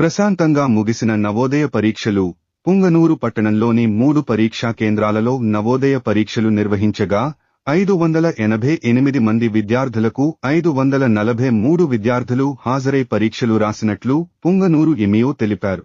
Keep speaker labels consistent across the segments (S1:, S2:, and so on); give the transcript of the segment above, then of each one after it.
S1: ప్రశాంతంగా ముగిసిన నవోదయ పరీక్షలు పుంగనూరు పట్టణంలోని మూడు పరీక్షా కేంద్రాలలో నవోదయ పరీక్షలు నిర్వహించగా ఐదు వందల ఎనభై ఎనిమిది మంది విద్యార్థులకు ఐదు వందల నలభై మూడు విద్యార్థులు హాజరై పరీక్షలు రాసినట్లు పుంగనూరు ఎమియో తెలిపారు.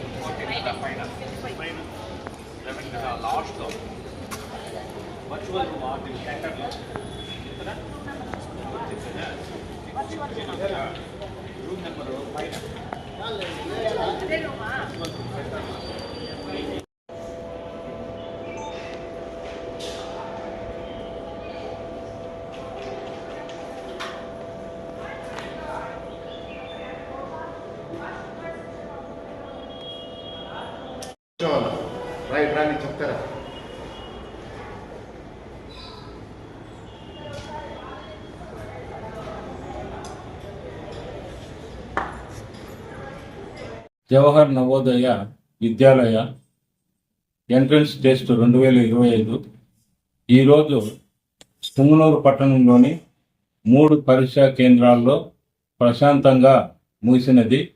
S2: లాస్ట్
S3: లాస్ట్లో వర్చువల్ వాటి సెంటర్లో రూమ్ నెంబర్ పైన
S4: రైట్ రాని చెప్తారా?
S5: జవహర్ నవోదయ విద్యాలయ ఎంట్రన్స్ టెస్ట్ రెండు వేల ఇరవై ఐదు. ఈరోజు పుంగనూరు పట్టణంలోని మూడు పరీక్షా కేంద్రాల్లో ప్రశాంతంగా ముగిసినది.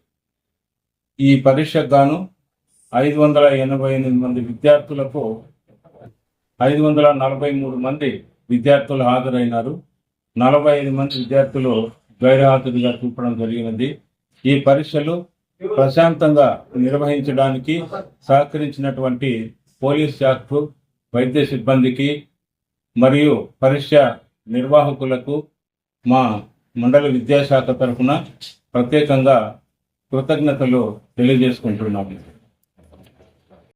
S5: ఈ పరీక్షకు గాను ఐదు వందల ఎనభై ఎనిమిది మంది విద్యార్థులకు ఐదు వందల నలభై మూడు మంది విద్యార్థులు హాజరైనారు. నలభై ఐదు మంది విద్యార్థులు గైరహాజరుగా చూపడం జరిగినది. ఈ పరీక్షలు ప్రశాంతంగా నిర్వహించడానికి సహకరించినటువంటి పోలీస్ శాఖకు వైద్య సిబ్బందికి మరియు పరీక్ష నిర్వాహకులకు మా మండల విద్యాశాఖ తరఫున ప్రత్యేకంగా కృతజ్ఞతలు తెలియజేసుకుంటున్నాము.